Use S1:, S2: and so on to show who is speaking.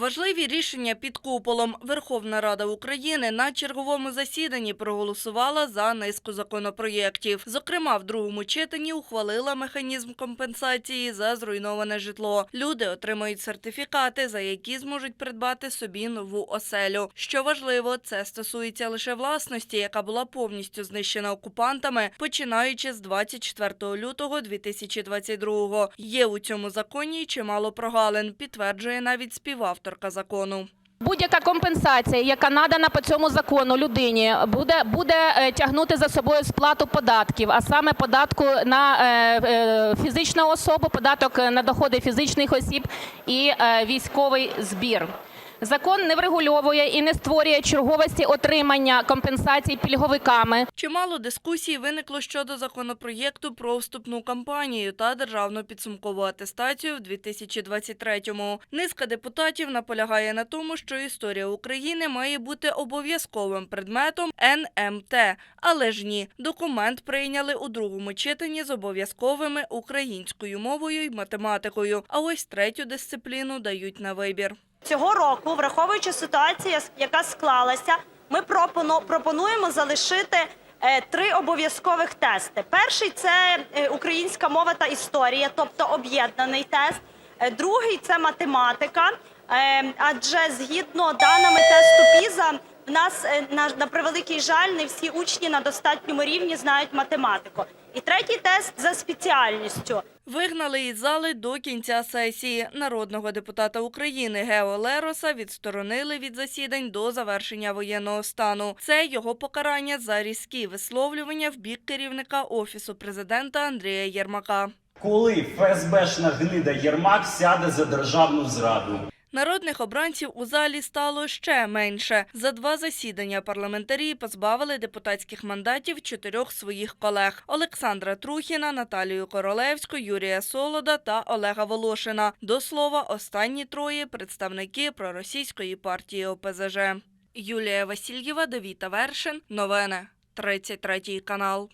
S1: Важливі рішення під куполом. Верховна Рада України на черговому засіданні проголосувала за низку законопроєктів. Зокрема, в другому читанні ухвалила механізм компенсації за зруйноване житло. Люди отримають сертифікати, за які зможуть придбати собі нову оселю. Що важливо, це стосується лише власності, яка була повністю знищена окупантами, починаючи з 24 лютого 2022-го. Є у цьому законі чимало прогалин, підтверджує навіть співавторка закону.
S2: Будь-яка компенсація, яка надана по цьому закону людині, буде, буде е, тягнути за собою сплату податків, а саме податку на е, е, фізичну особу, податок на доходи фізичних осіб і е, військовий збір. Закон не врегульовує і не створює черговості отримання компенсацій пільговиками.
S1: Чимало дискусій виникло щодо законопроєкту про вступну кампанію та державну підсумкову атестацію в 2023-му. Низка депутатів наполягає на тому, що історія України має бути обов'язковим предметом НМТ. Але ж ні, документ прийняли у другому читанні з обов'язковими українською мовою і математикою. А ось третю дисципліну дають на вибір.
S3: Цього року, враховуючи ситуацію, яка склалася, ми пропону- пропонуємо залишити е, три обов'язкових тести. Перший це е, українська мова та історія, тобто об'єднаний тест. Е, Другий це математика. Адже згідно даними тесту ПІЗа, в нас е, на, на превеликий жаль, не всі учні на достатньому рівні знають математику. І третій тест за спеціальністю.
S1: Вигнали із зали до кінця сесії. Народного депутата України Гео Лероса відсторонили від засідань до завершення воєнного стану. Це його покарання за різкі висловлювання в бік керівника офісу президента Андрія Єрмака.
S4: Коли ФСБшна гнида Єрмак сяде за державну зраду.
S1: Народних обранців у залі стало ще менше. За два засідання парламентарі позбавили депутатських мандатів чотирьох своїх колег: Олександра Трухіна, Наталію Королевську, Юрія Солода та Олега Волошина. До слова, останні троє представники проросійської партії ОПЗЖ. Юлія Васильєва, Давіта Вершин. Новини. 33 канал.